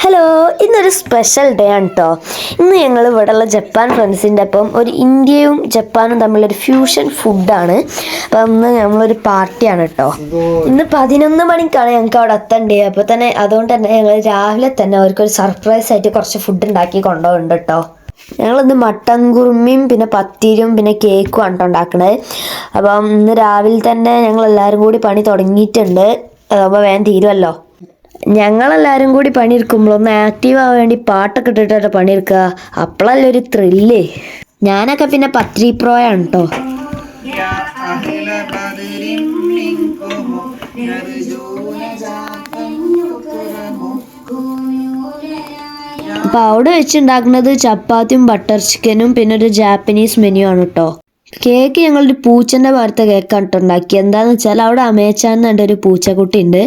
Hello ഇന്നൊരു special day ആണ് കേട്ടോ ഇന്ന് ഞങ്ങൾ ഇവിടെയുള്ള ജപ്പാൻ ഫ്രണ്ട്സിന്റെ ഒപ്പം ഒരു ഇന്ത്യയും ജപ്പാനും തമ്മിലൊരു ഫ്യൂഷൻ ഫുഡാണ് അപ്പം ഇന്ന് നമ്മളൊരു പാർട്ടിയാണ് കേട്ടോ ഇന്ന് പതിനൊന്ന് മണിക്കാണ് ഞങ്ങൾക്ക് അവിടെ എത്തേണ്ടത് അപ്പോൾ തന്നെ അതുകൊണ്ട് തന്നെ ഞങ്ങൾ രാവിലെ തന്നെ അവർക്കൊരു സർപ്രൈസ് ആയിട്ട് കുറച്ച് ഫുഡ് ഉണ്ടാക്കി കൊണ്ടുപോകുന്നുണ്ട് കേട്ടോ ഞങ്ങളിന്ന് മട്ടൻ കുറുമിയും പിന്നെ പത്തിരിയും പിന്നെ കേക്കും ആണ് ട്ടോ ഉണ്ടാക്കണത്. അപ്പം ഇന്ന് രാവിലെ തന്നെ ഞങ്ങൾ എല്ലാവരും കൂടി പണി തുടങ്ങിയിട്ടുണ്ട്. അപ്പോൾ വേഗം തീരുമല്ലോ ഞങ്ങളെല്ലാവരും കൂടി പണിയെടുക്കുമ്പോൾ ഒന്ന് ആക്റ്റീവ് ആവാൻ വേണ്ടി പാട്ടൊക്കെ ഇട്ടിട്ടാണ് പണിയെടുക്കുക. അപ്പോഴല്ലേ ഒരു ത്രില്ലേ ഞാനൊക്കെ പിന്നെ പത്രി പ്രോയാണ് കേട്ടോ അപ്പൊ അവിടെ വെച്ചുണ്ടാക്കുന്നത് ചപ്പാത്തിയും ബട്ടർ ചിക്കനും പിന്നെ ഒരു ജാപ്പനീസ് മെനു ആണ് കേട്ടോ കേക്ക് ഞങ്ങളൊരു പൂച്ചന്റെ ഭാഗത്ത് കേക്കാണ് കേട്ടോ എന്താണെന്ന് വെച്ചാൽ അവിടെ അമേച്ചാന്ന് പറഞ്ഞ ഒരു പൂച്ചക്കുട്ടി ഉണ്ട്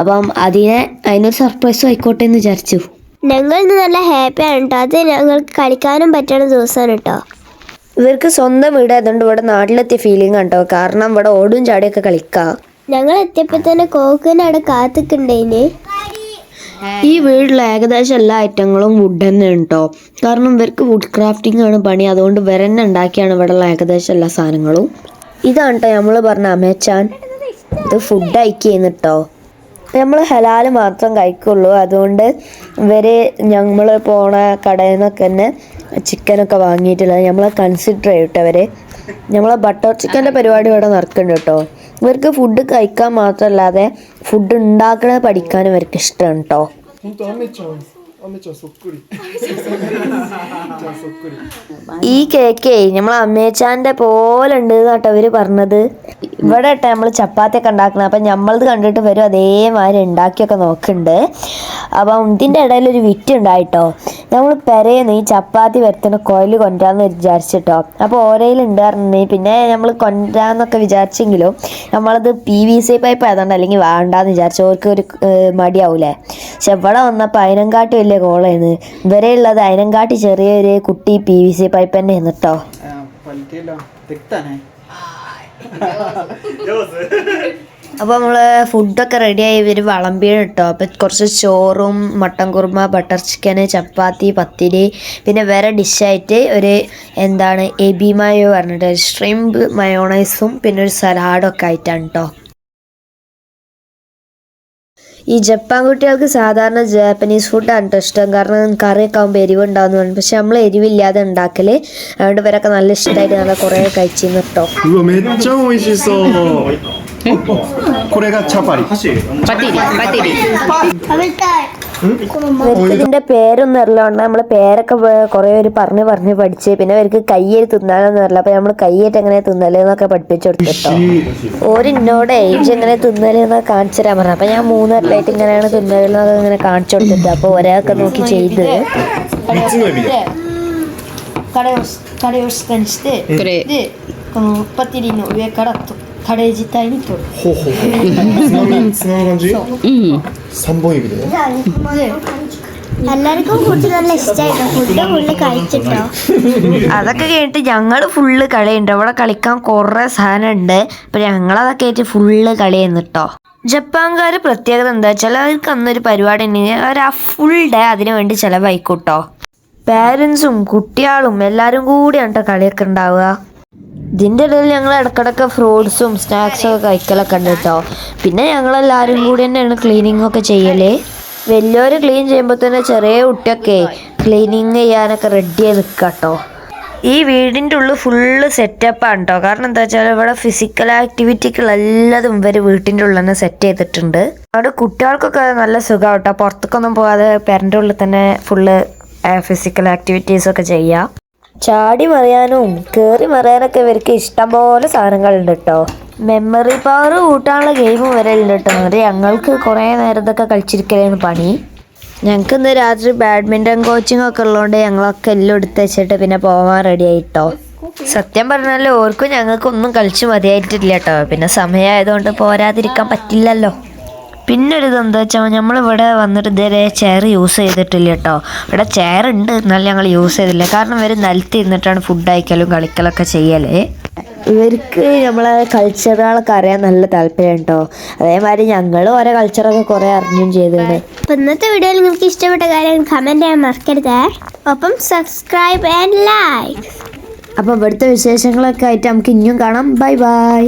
അപ്പം അതിനെ അതിനൊരു സർപ്രൈസും ആയിക്കോട്ടെ എന്ന് വിചാരിച്ചു. ഞങ്ങൾ ഇന്ന് നല്ല ഹാപ്പിയാണ് കേട്ടോ അത് ഞങ്ങൾക്ക് കളിക്കാനും പറ്റുന്ന ദിവസമാണ് കേട്ടോ ഇവർക്ക് സ്വന്തം വീട് ആയതുകൊണ്ട് ഇവിടെ നാട്ടിലെത്തിയ ഫീലിംഗ് കേട്ടോ കാരണം ഇവിടെ ഓടും ചാടിയൊക്കെ കളിക്കാം. ഞങ്ങൾ എത്തിയപ്പോൾ തന്നെ കോക്കിനെ അവിടെ കാത്തിക്കുണ്ടേന് ഈ വീട്ടിലെ ഏകദേശം എല്ലാ ഐറ്റങ്ങളും വുഡ് തന്നെ ഉണ്ടോ കാരണം ഇവർക്ക് വുഡ് ക്രാഫ്റ്റിംഗ് ആണ് പണി. അതുകൊണ്ട് വരന്നെ ഉണ്ടാക്കിയാണ് ഇവിടെയുള്ള ഏകദേശം എല്ലാ സാധനങ്ങളും. ഇതാണ് കേട്ടോ നമ്മൾ പറഞ്ഞ അമേച്ചാൻ. ഇത് ഫുഡ് അയക്കുന്നു കേട്ടോ നമ്മൾ ഹലാൽ മാത്രം കഴിക്കുള്ളൂ. അതുകൊണ്ട് ഇവർ നമ്മൾ പോണ കടയിൽ നിന്നൊക്കെ തന്നെ ചിക്കനൊക്കെ വാങ്ങിയിട്ടുള്ളത്. നമ്മളെ കൺസിഡർ ചെയ്യട്ടെ അവർ നമ്മളെ ബട്ടർ ചിക്കന്റെ പരിപാടി ഇവിടെ നടക്കുന്നുണ്ട് കേട്ടോ ഇവർക്ക് ഫുഡ് കഴിക്കാൻ മാത്രമല്ലാതെ ഫുഡ് ഉണ്ടാക്കണത് പഠിക്കാൻ ഇവർക്ക് ഇഷ്ടമാണ് കേട്ടോ ഈ കേക്കേ നമ്മൾ അമ്മേച്ചാന്റെ പോലെ ഉണ്ട് കേട്ടോ അവർ പറഞ്ഞത്. ഇവിടെ കേട്ടോ നമ്മൾ ചപ്പാത്തിയൊക്കെ ഉണ്ടാക്കണം അപ്പൊ നമ്മളത് കണ്ടിട്ട് വരും അതേമാതിരി ഉണ്ടാക്കിയൊക്കെ നോക്കുന്നുണ്ട്. അപ്പം ഇതിന്റെ ഇടയിൽ ഒരു വിറ്റ് ഉണ്ടായിട്ടോ നമ്മൾ പെരയുന്ന ഈ ചപ്പാത്തി വരുത്തുന്ന കോയിൽ കൊണ്ടാന്ന് വിചാരിച്ചിട്ടോ. അപ്പോൾ ഓരയിൽ പറഞ്ഞു പിന്നെ നമ്മൾ കൊണ്ടാന്നൊക്കെ വിചാരിച്ചെങ്കിലും നമ്മളത് പി വി സി പൈപ്പ് ആയതുകൊണ്ട് അല്ലെങ്കിൽ വേണ്ടാന്ന് വിചാരിച്ചു. അവർക്ക് ഒരു മടിയാവൂലേ? പക്ഷെ ഇവിടെ വന്നപ്പോൾ അതിനങ്കാട്ടി വലിയ കോളായിരുന്നു. ഇവരെ ഉള്ളത് അതിനങ്കാട്ടി ചെറിയൊരു കുട്ടി പി വി സി പൈപ്പ് തന്നെ ആയിരുന്നു കേട്ടോ അപ്പോൾ നമ്മൾ ഫുഡൊക്കെ റെഡിയായി ഇവർ വിളമ്പിയാണ് കേട്ടോ അപ്പോൾ കുറച്ച് ചോറും mutton kurma butter chicken chapati pathiri പിന്നെ വേറെ ഡിഷായിട്ട് ഒരു എന്താണ് എബി മയോ പറഞ്ഞിട്ട് ഷ്രിംപ് മയോണൈസും പിന്നെ ഒരു സലാഡൊക്കെ ആയിട്ടാണ് കേട്ടോ ഈ ജപ്പാൻ കുട്ടികൾക്ക് സാധാരണ ജാപ്പനീസ് ഫുഡാണ് കേട്ടോ ഇഷ്ടം. കാരണം കറിയൊക്കെ ആകുമ്പോൾ എരിവുണ്ടാവുന്ന പറഞ്ഞു. പക്ഷെ നമ്മൾ എരിവില്ലാതെ ഉണ്ടാക്കൽ. അതുകൊണ്ട് ഇവരൊക്കെ നല്ല ഇഷ്ടമായിട്ട് നല്ല കുറേ കഴിച്ചിരുന്നു കേട്ടോ うわめっちゃ美味しそうこれがチャパリ ഇവർക്ക് ഇതിന്റെ പേരൊന്നും അറിയില്ല നമ്മൾ പേരൊക്കെ വേ- കുറേ പേര് പറഞ്ഞ് പറഞ്ഞ് പഠിച്ച് പിന്നെ അവർക്ക് കയ്യേറ്റ് തിന്നാനൊന്നും അറിയില്ല അപ്പൊ നമ്മൾ കയ്യേറ്റ് എങ്ങനെ തിന്നല് എന്നൊക്കെ പഠിപ്പിച്ചു കൊടുത്തിട്ടോ ഓര് എന്നോട് ഏജ് എങ്ങനെ തിന്നല് എന്നൊക്കെ കാണിച്ചു തരാൻ പറഞ്ഞു അപ്പൊ ഞാൻ മൂന്നരലായിട്ട് ഇങ്ങനെയാണ് തിന്നല് എന്നൊക്കെ ഇങ്ങനെ കാണിച്ചു കൊടുത്തിട്ട് അപ്പൊ ഒരാൾക്ക് നോക്കി ചെയ്ത് 3つの指で കട കടしてでこのパティリの上からと カレー自体に取るほうほうほうつまみつまむ感じ三本指で എല്ലാവർക്കും ഫുഡ് നല്ല ഇഷ്ടമായിട്ടോ ഫുഡ് ഫുള്ള് കഴിച്ചിട്ടോ അതൊക്കെ കഴിഞ്ഞിട്ട് ഞങ്ങൾ ഫുള്ള് കളിയുണ്ട് അവിടെ കളിക്കാൻ കുറേ സാധനം ഉണ്ട് അപ്പൊ ഞങ്ങളതൊക്കെ ആയിട്ട് ഫുള്ള് കളിയായിരുന്നു കേട്ടോ ജപ്പാൻകാർ പ്രത്യേകത എന്താ വെച്ചാൽ അവർക്ക് അന്നൊരു പരിപാടി ഉണ്ടെങ്കിൽ അവർ ആ ഫുൾ ഡേ അതിനു വേണ്ടി ചിലവഴിക്കൂട്ടോ പാരൻസും കുട്ടികളും എല്ലാവരും കൂടിയാണ് കേട്ടോ കളിയൊക്കെ ഉണ്ടാവുക ഇതിന്റെ ഇടയിൽ ഞങ്ങൾ ഇടക്കിടക്ക് ഫ്രൂട്ട്സും സ്നാക്സും ഒക്കെ കഴിക്കലൊക്കെ ഉണ്ട് കേട്ടോ പിന്നെ ഞങ്ങളെല്ലാവരും കൂടി തന്നെയാണ് ക്ലീനിങ് ഒക്കെ ചെയ്യൽ വലിയവർ ക്ലീൻ ചെയ്യുമ്പോൾ തന്നെ ചെറിയ കുട്ടിയൊക്കെ ക്ലീനിങ് ചെയ്യാനൊക്കെ റെഡി ആയി നിൽക്കുക കേട്ടോ ഈ വീടിന്റെ ഉള്ളിൽ ഫുള്ള് സെറ്റപ്പാണ് കേട്ടോ കാരണം എന്താ വെച്ചാൽ ഇവിടെ ഫിസിക്കൽ ആക്ടിവിറ്റിക്കുള്ളതും ഇവർ വീട്ടിന്റെ ഉള്ളിൽ തന്നെ സെറ്റ് ചെയ്തിട്ടുണ്ട്. അവിടെ കുട്ടികൾക്കൊക്കെ നല്ല സുഖം കേട്ടോ പുറത്തേക്കൊന്നും പോകാതെ പേരന്റെ ഉള്ളിൽ തന്നെ ഫുള്ള് ഫിസിക്കൽ ആക്ടിവിറ്റീസൊക്കെ ചെയ്യാം. ചാടി മറിയാനും കയറി മറിയാനൊക്കെ ഇവർക്ക് ഇഷ്ടംപോലെ സാധനങ്ങളുണ്ട് കേട്ടോ മെമ്മറി പവർ കൂട്ടാനുള്ള ഗെയിം ഉണ്ട് കേട്ടോ എന്നിട്ട് ഞങ്ങൾക്ക് കുറേ നേരത്തൊക്കെ കളിച്ചിരിക്കലാണ് പണി. ഞങ്ങൾക്ക് ഇന്ന് രാത്രി ബാഡ്മിന്റൺ കോച്ചിങ് ഒക്കെ ഉള്ളതുകൊണ്ട് ഞങ്ങളൊക്കെ എല്ലാം എടുത്ത് വെച്ചിട്ട് പിന്നെ പോകാൻ റെഡി ആയിട്ടോ സത്യം പറഞ്ഞാൽ ഓർക്കും ഞങ്ങൾക്കൊന്നും കളിച്ച് മതിയായിട്ടില്ല കേട്ടോ പിന്നെ സമയമായതുകൊണ്ട് പോരാതിരിക്കാൻ പറ്റില്ലല്ലോ. പിന്നെ ഒരു ഇതെന്താ വെച്ചാൽ നമ്മളിവിടെ വന്നിട്ട് ഇതുവരെ ചെയർ യൂസ് ചെയ്തിട്ടില്ല കേട്ടോ ഇവിടെ ചെയർ ഉണ്ട് എന്നാലും ഞങ്ങൾ യൂസ് ചെയ്തില്ല. കാരണം ഇവർ നിലത്ത് ഇരുന്നിട്ടാണ് ഫുഡ് അയക്കലും കളിക്കലൊക്കെ ചെയ്യൽ. ഇവർക്ക് നമ്മളെ കൾച്ചറുകളൊക്കെ അറിയാൻ നല്ല താല്പര്യം കേട്ടോ അതേമാതിരി ഞങ്ങൾ ഓരോ കൾച്ചറൊക്കെ കുറേ അറിഞ്ഞും ചെയ്തിട്ടുണ്ട്. അപ്പൊ ഇന്നത്തെ വീഡിയോയിൽ നിങ്ങൾക്ക് ഇഷ്ടപ്പെട്ട കാര്യം കമന്റ് ചെയ്യാൻ മറക്കരുത്. ഒപ്പം സബ്സ്ക്രൈബ് ആൻഡ് ലൈക്ക് അപ്പോൾ ഇവിടുത്തെ വിശേഷങ്ങളൊക്കെ ആയിട്ട് നമുക്ക് ഇനിയും കാണാം. Bye bye